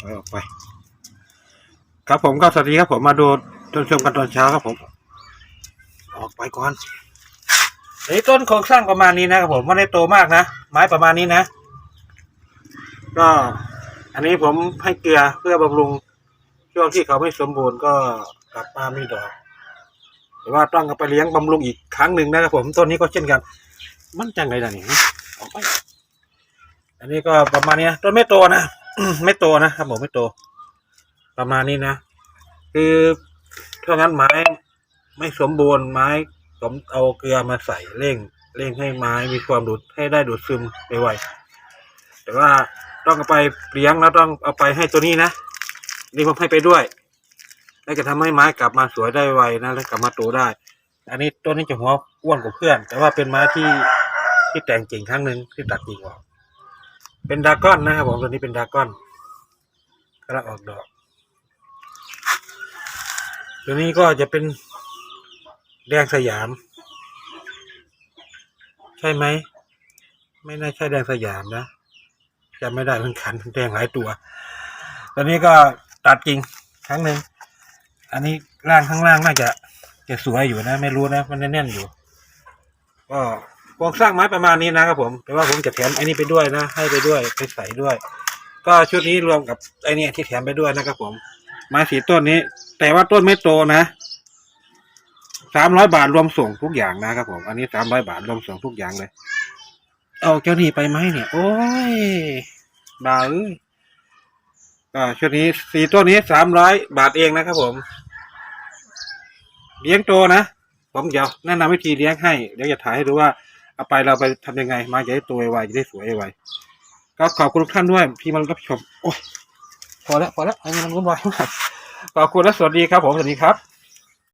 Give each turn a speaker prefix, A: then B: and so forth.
A: ถอยออกไป ครับผมก็สวัสดีครับผมมาดูต้นชมกันตอนเช้าครับผม ออกไปก่อนไอ้ต้นโครงสร้างประมาณนี้นะครับผมไม่ได้โตมากนะไม้ประมาณนี้นะ ก็ อันนี้ผมให้เกลือเพื่อบำรุงช่วงที่เขาไม่สมบูรณ์ก็กลับมามีดอกแต่ว่าต้องเอาไปเลี้ยงบำรุงอีกครั้งหนึ่งนะครับผมต้นนี้ก็เช่นกัน มันจังไรล่ะนี่ออกไป อันนี้ก็ประมาณนี้ต้นไม่โตนะ ไม่โตนะครับผมไม่โต ประมาณนี้นะคือถ้างั้นไม้ไม่สมบูรณ์ไม้ผมเอาเกลือมาใส่เร่งเร่งให้ไม้มีความดูดให้ได้ดูดซึมไปไวแต่ว่าต้องเอาไปเลี้ยงแล้วต้องเอาไปให้ตัวนี้นะนี่ผมให้ไปด้วยแล้วจะทำให้ไม้กลับมาสวยได้ไวนะแล้วกลับมาโตได้ อันนี้ต้นนี้จะหัวอ้วนกว่าเพื่อน แต่ว่าเป็นไม้ที่ที่แต่งกิ่งครั้งหนึ่งที่ตัดกิ่งออก เป็นดาก้อนนะครับผมตัวนี้เป็นดาก้อนกำลังออกดอก ตัวนี้ก็จะเป็นแดงสยาม ใช่ไหม ไม่น่าใช่แดงสยามนะจำไม่ได้เหมือนกันแดงหลายตัว ตัวนี้ก็ตัดกิ่งครั้งหนึ่งอันนี้ล่างข้างล่างน่าจะจะสวยอยู่นะ ไม่รู้นะ มันแน่นๆอยู่ ก็ โครงสร้างไม้ประมาณนี้นะครับผมแต่ว่าผมจะแถมไอ้นี่ไปด้วยนะ ให้ไปด้วยไปใส่ด้วย ก็ชุดนี้รวมกับไอ้นี่ที่แถมไปด้วยนะครับผมไม้สีต้นนี้ แต่ว่าต้นไม่โตนะสามร้อยบาทรวมส่งทุกอย่างนะครับผม อันนี้สามร้อยบาทรวมส่งทุกอย่างเลย เอาเจ้านี่ไปไหมเนี่ย โอ้ยบาเอ้ยก็ชุดนี้สีต้นนี้สามร้อยบาทเองนะครับผม เลี้ยงโตนะผมเดี๋ยวแนะนำวิธีเลี้ยงให้ เดี๋ยวจะถ่ายให้ดูว่า เอาไปเราไปทำยังไง มาจะได้โตไวจะได้สวยไวก็ขอบคุณทุกท่านด้วยที่มันรับชมโอ้ยพอแล้วพอแล้วอันนี้มันวุ่นวายมากขอบคุณและสวัสดีครับผมสวัสดีครับ